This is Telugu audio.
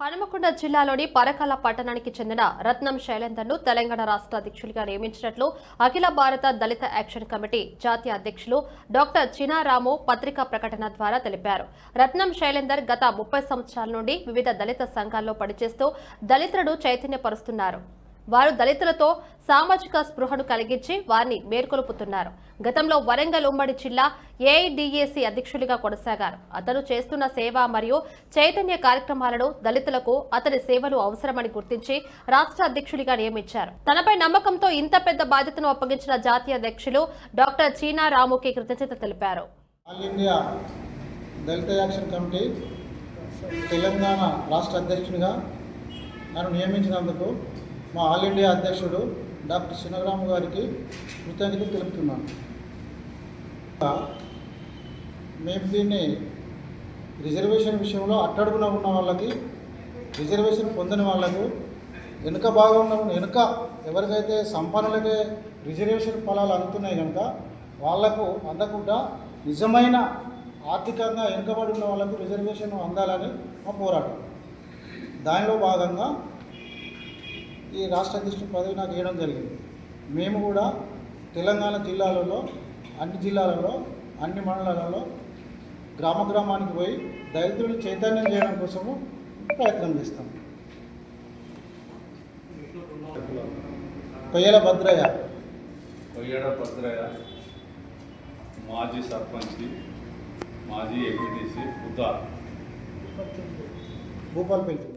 హనుమకొండ జిల్లాలోని పరకాల పట్టణానికి చెందిన రత్నం శైలేందర్ను తెలంగాణ రాష్ట్ర అధ్యక్షులుగా నియమించినట్లు అఖిల భారత దళిత యాక్షన్ కమిటీ జాతీయ అధ్యక్షులు డాక్టర్ చినారాము పత్రికా ప్రకటన ద్వారా తెలిపారు. రత్నం శైలేందర్ గత ముప్పై సంవత్సరాల నుండి వివిధ దళిత సంఘాల్లో పనిచేస్తూ దళితులను చైతన్యపరుస్తున్నారు. వారు దళితులతో సామాజిక స్పృహను కలిగించి వారిని మేల్కొలుపుతున్నారు. గతంలో వరంగల్ ఉమ్మడి జిల్లా ఏఐడిఏసి అధ్యక్షుడిగా కొనసాగారు. అతను చేస్తున్న సేవ మరియు చైతన్య కార్యక్రమాలను దళితులకు అతని సేవలు అవసరమని గుర్తించి రాష్ట్ర అధ్యక్షుడిగా నియమించారు. తనపై నమ్మకంతో ఇంత పెద్ద బాధ్యతను అప్పగించిన జాతీయ అధ్యక్షులు డాక్టర్ చీనా రాముకి కృతజ్ఞత తెలిపారు. దళిత యాక్షన్ కమిటీ తెలంగాణ రాష్ట్ర అధ్యక్షునిగా నన్ను నియమించినందుకు మా ఆల్ ఇండియా అధ్యక్షుడు డాక్టర్ చిన్నరాము గారికి కృతజ్ఞత తెలుపుతున్నాను. మేము దీన్ని రిజర్వేషన్ విషయంలో అట్టడుగున ఉన్న వాళ్ళకి రిజర్వేషన్ పొందని వాళ్ళకు వెనుక భాగంలో వెనుక ఎవరికైతే సంపన్నులకే రిజర్వేషన్ ఫలాలు అందుతున్నాయి కనుక వాళ్ళకు అందకుండా నిజమైన ఆర్థికంగా వెనుకబడి ఉన్న వాళ్ళకు రిజర్వేషన్ అందాలని మా పోరాటం. దానిలో భాగంగా ఈ రాష్ట్ర అధ్యక్షుడి పదవి నాకు ఇవ్వడం జరిగింది. మేము కూడా తెలంగాణ జిల్లాలలో అన్ని జిల్లాలలో అన్ని మండలాలలో గ్రామ గ్రామానికి పోయి దళితులను చైతన్యం చేయడం కోసము ప్రయత్నం చేస్తాం. కొయ్యల భద్రయ్య. కొయ్యడ భద్రయ్య మాజీ సర్పంచ్ మాజీ ఎంపీటీసీ బుద్ధ. భూపాల్ పెంచు